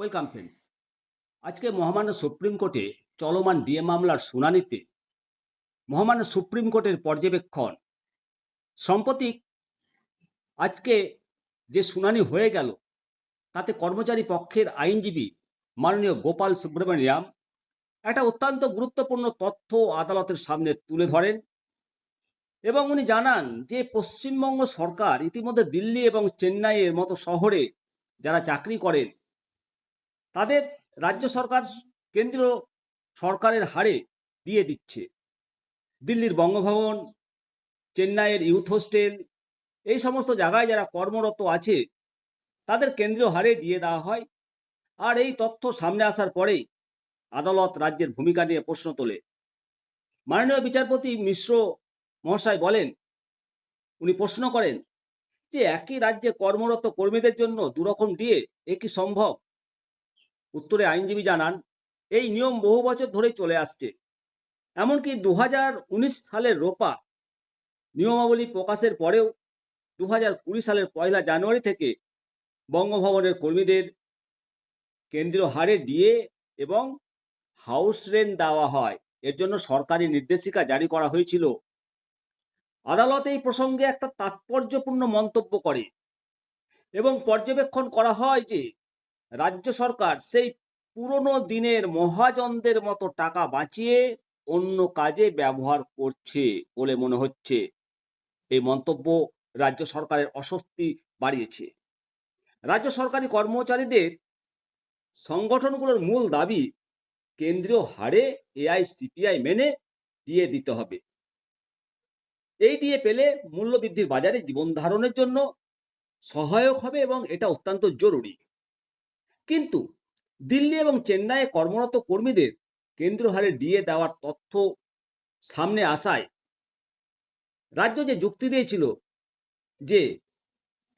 Welcome friends আজকে মহামান্য supreme কোর্টে চলমান ডিএ মামলার শুনানিতে মহামান্য সুপ্রিম কোর্টের পর্যবেক্ষণ। সম্প্রতি আজকে যে শুনানি হয়ে গেল, তাতে কর্মচারী পক্ষের আইনজীবী মাননীয় গোপাল সুব্রমণিয়াম একটা অত্যন্ত গুরুত্বপূর্ণ তথ্য আদালতের সামনে তুলে ধরেন এবং উনি জানান যে পশ্চিমবঙ্গ সরকার ইতিমধ্যে দিল্লি এবং চেন্নাইয়ের মতো শহরে যারা চাকরি করেন তাদের রাজ্য সরকার কেন্দ্রীয় সরকারের হারে দিয়ে দিচ্ছে। দিল্লির বঙ্গভবন, চেন্নাইয়ের ইউথ হোস্টেল, এই সমস্ত জায়গায় যারা কর্মরত আছে, তাদের কেন্দ্রীয় হারে দিয়ে দেওয়া হয়। আর এই তথ্য সামনে আসার পরেই আদালত রাজ্যের ভূমিকা নিয়ে প্রশ্ন তোলে। মাননীয় বিচারপতি মিশ্র মহাশয় বলেন, উনি প্রশ্ন করেন যে একই রাজ্যে কর্মরত কর্মীদের জন্য দুরকম দিয়ে এ কি সম্ভব? উত্তরে আইনজীবী জানান, এই নিয়ম বহু বছর ধরেই চলে আসছে। এমনকি দু হাজার উনিশ সালের রোপা নিয়মাবলী প্রকাশের পরেও দু কুড়ি সালের পয়লা জানুয়ারি থেকে বঙ্গভবনের কর্মীদের কেন্দ্রীয় হারে ডিএ এবং হাউস রেন্ট দেওয়া হয়। এর জন্য সরকারি নির্দেশিকা জারি করা হয়েছিল। আদালত এই প্রসঙ্গে একটা তাৎপর্যপূর্ণ মন্তব্য করে এবং পর্যবেক্ষণ করা হয় যে রাজ্য সরকার সেই পুরনো দিনের মহাজনদের মতো টাকা বাঁচিয়ে অন্য কাজে ব্যবহার করছে বলে মনে হচ্ছে। এই মন্তব্য রাজ্য সরকারের অস্বস্তি বাড়িয়েছে। রাজ্য সরকারি কর্মচারীদের সংগঠনগুলোর মূল দাবি, কেন্দ্রীয় হারে এআই, সিপিআই মেনে দিয়ে দিতে হবে। এই দিয়ে পেলে মূল্যবৃদ্ধির বাজারে জীবন ধারণের জন্য সহায়ক হবে এবং এটা অত্যন্ত জরুরি। কিন্তু দিল্লি এবং চেন্নাইয়ে কর্মরত কর্মীদের কেন্দ্রীয় হারে ডিএ দেওয়ার তথ্য সামনে আসায় রাজ্য যে যুক্তি দিয়েছিল যে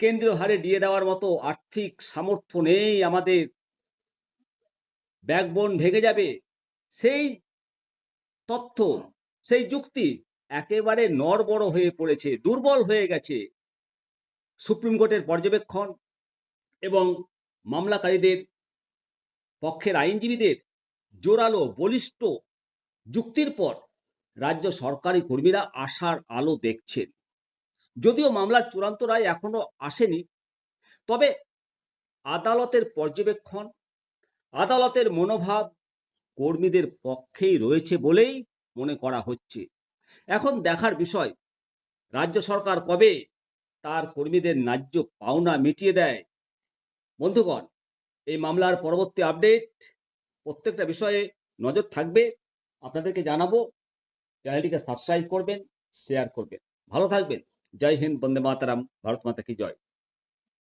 কেন্দ্রীয় হারে ডিএ দেওয়ার মতো আর্থিক সামর্থ্য নেই, আমাদের ব্যাকবোন ভেঙে যাবে, সেই তথ্য, সেই যুক্তি একেবারে নড়বড় হয়ে পড়েছে, দুর্বল হয়ে গেছে সুপ্রিম কোর্টের পর্যবেক্ষণ এবং মামলাকারীদের, পক্ষের আইনজীবীদের জোরালো, বলিষ্ঠ যুক্তির পর রাজ্য সরকারি কর্মীরা আশার আলো দেখছেন। যদিও মামলার চূড়ান্ত রায় এখনও আসেনি, তবে আদালতের পর্যবেক্ষণ, আদালতের মনোভাব কর্মীদের পক্ষেই রয়েছে বলেই মনে করা হচ্ছে। এখন দেখার বিষয়, রাজ্য সরকার কবে তার কর্মীদের ন্যায্য পাওনা মিটিয়ে দেয় বন্ধুগণ, এই মামলার পরবর্তী আপডেট প্রত্যেকটা বিষয়ে নজর থাকবে। আপনাদেরকে জানাব, চ্যানেলটিকে সাবস্ক্রাইব করবেন শেয়ার করবেন। ভালো থাকবেন। জয় হিন্দ, বন্দে মাতারাম, ভারত মাতা কি জয়।